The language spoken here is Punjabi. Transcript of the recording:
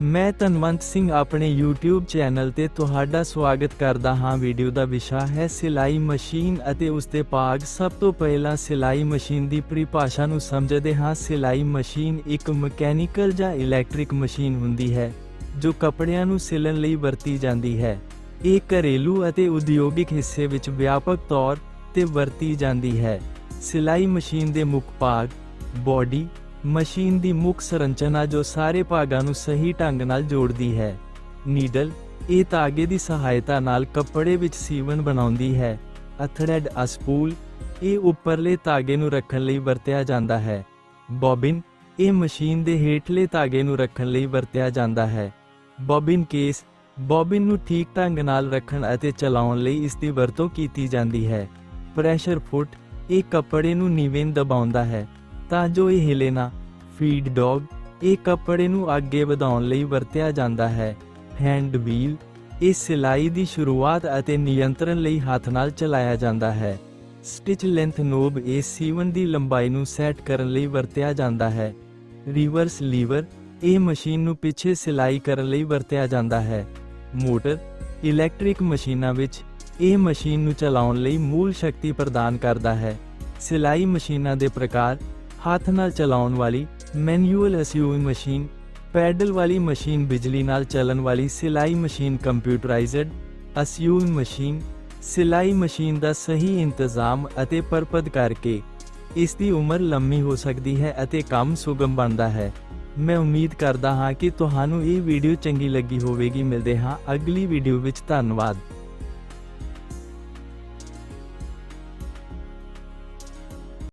ਮੈਂ ਤਨਵੰਤ ਸਿੰਘ ਆਪਣੇ YouTube ਚੈਨਲ ਤੇ ਤੁਹਾਡਾ ਸਵਾਗਤ ਕਰਦਾ ਹਾਂ। ਵੀਡੀਓ ਦਾ ਵਿਸ਼ਾ ਹੈ ਸਿਲਾਈ ਮਸ਼ੀਨ ਅਤੇ ਉਸ ਦੇ ਭਾਗ। ਸਭ ਤੋਂ ਪਹਿਲਾਂ ਸਿਲਾਈ ਮਸ਼ੀਨ ਦੀ ਪਰਿਭਾਸ਼ਾ ਨੂੰ ਸਮਝਦੇ ਹਾਂ। ਸਿਲਾਈ ਮਸ਼ੀਨ ਇੱਕ ਮਕੈਨੀਕਲ ਜਾਂ ਇਲੈਕਟ੍ਰਿਕ ਮਸ਼ੀਨ ਹੁੰਦੀ ਹੈ, ਜੋ ਕੱਪੜਿਆਂ ਨੂੰ ਸਿਲਣ ਲਈ ਵਰਤੀ ਜਾਂਦੀ ਹੈ। ਇਹ ਘਰੇਲੂ ਅਤੇ ਉਦਯੋਗਿਕ ਹਿੱਸੇ ਵਿੱਚ ਵਿਆਪਕ ਤੌਰ ਤੇ ਵਰਤੀ ਜਾਂਦੀ ਹੈ। ਸਿਲਾਈ ਮਸ਼ੀਨ ਦੇ ਮੁੱਖ ਭਾਗ, ਬਾਡੀ ਮਸ਼ੀਨ ਦੀ ਮੁੱਖ ਸੰਰਚਨਾ ਜੋ ਸਾਰੇ ਭਾਗਾਂ ਨੂੰ ਸਹੀ ਢੰਗ ਨਾਲ ਜੋੜਦੀ ਹੈ। ਨੀਡਲ, ਇਹ ਧਾਗੇ ਦੀ ਸਹਾਇਤਾ ਨਾਲ ਕੱਪੜੇ ਵਿੱਚ ਸੀਵਨ ਬਣਾਉਂਦੀ ਹੈ। ਅਥਰੈਡ ਅਸਪੂਲ, ਇਹ ਉੱਪਰਲੇ ਧਾਗੇ ਨੂੰ ਰੱਖਣ ਲਈ ਵਰਤਿਆ ਜਾਂਦਾ ਹੈ। ਬੋਬਿਨ, ਇਹ ਮਸ਼ੀਨ ਦੇ ਹੇਠਲੇ ਧਾਗੇ ਨੂੰ ਰੱਖਣ ਲਈ ਵਰਤਿਆ ਜਾਂਦਾ ਹੈ। ਬੋਬਿਨ ਕੇਸ, ਬੋਬਿਨ ਨੂੰ ਠੀਕ ਢੰਗ ਨਾਲ ਰੱਖਣ ਅਤੇ ਚਲਾਉਣ ਲਈ ਇਸ ਦੀ ਵਰਤੋਂ ਕੀਤੀ ਜਾਂਦੀ ਹੈ। ਪ੍ਰੈਸ਼ਰ ਫੁੱਟ, ਇਹ ਕੱਪੜੇ ਨੂੰ ਨੀਵੇਂ ਦਬਾਉਂਦਾ ਹੈ। ਤਾਂ ਜੋ ਇਹ ਹਿਲੇ ਨਾ। ਫੀਡ ਡੌਗ ਇਹ ਕੱਪੜੇ ਨੂੰ ਅੱਗੇ ਵਧਾਉਣ ਲਈ ਵਰਤਿਆ ਜਾਂਦਾ ਹੈ। ਹੈਂਡ ਵੀਲ ਇਹ ਸਿਲਾਈ ਦੀ ਸ਼ੁਰੂਆਤ ਅਤੇ ਨਿਯੰਤਰਣ ਲਈ ਹੱਥ ਨਾਲ ਚਲਾਇਆ ਜਾਂਦਾ ਹੈ। ਸਟਿਚ ਲੈਂਥ ਨੋਬ ਇਹ ਸੀਵਨ ਦੀ ਲੰਬਾਈ ਨੂੰ ਸੈੱਟ ਕਰਨ ਲਈ ਵਰਤਿਆ ਜਾਂਦਾ ਹੈ। ਰਿਵਰਸ ਲੀਵਰ ਇਹ ਮਸ਼ੀਨ ਨੂੰ ਪਿੱਛੇ ਸਿਲਾਈ ਕਰਨ ਲਈ ਵਰਤਿਆ ਜਾਂਦਾ ਹੈ। ਮੋਟਰ ਇਲੈਕਟ੍ਰਿਕ ਮਸ਼ੀਨਾਂ ਵਿੱਚ ਇਹ ਮਸ਼ੀਨ ਨੂੰ ਚਲਾਉਣ ਲਈ ਮੂਲ ਸ਼ਕਤੀ ਪ੍ਰਦਾਨ ਕਰਦਾ ਹੈ। ਸਿਲਾਈ ਮਸ਼ੀਨਾਂ ਦੇ ਪ੍ਰਕਾਰ ਹੱਥ ਨਾਲ ਚਲਾਉਣ ਵਾਲੀ ਮੈਨੂਅਲ ਅਸਿਊਇੰਗ ਮਸ਼ੀਨ, ਪੈਡਲ ਵਾਲੀ ਮਸ਼ੀਨ ਬਿਜਲੀ ਨਾਲ ਚੱਲਣ ਵਾਲੀ ਸਿਲਾਈ ਮਸ਼ੀਨ ਕੰਪਿਊਟਰਾਈਜ਼ਡ ਅਸਿਊਇੰਗ ਮਸ਼ੀਨ, ਸਿਲਾਈ ਮਸ਼ੀਨ ਦਾ ਸਹੀ ਇੰਤਜ਼ਾਮ ਅਤੇ ਪਰਪਦ ਕਰਕੇ ਇਸ ਦੀ ਉਮਰ ਲੰਮੀ ਹੋ ਸਕਦੀ ਹੈ ਅਤੇ ਕੰਮ ਸੁਗਮ ਬਣਦਾ ਹੈ। ਮੈਂ ਉਮੀਦ ਕਰਦਾ ਹਾਂ ਕਿ ਤੁਹਾਨੂੰ ਇਹ ਵੀਡੀਓ ਚੰਗੀ ਲੱਗੀ ਹੋਵੇਗੀ। ਮਿਲਦੇ ਹਾਂ ਅਗਲੀ ਵੀਡੀਓ ਵਿੱਚ। ਧੰਨਵਾਦ।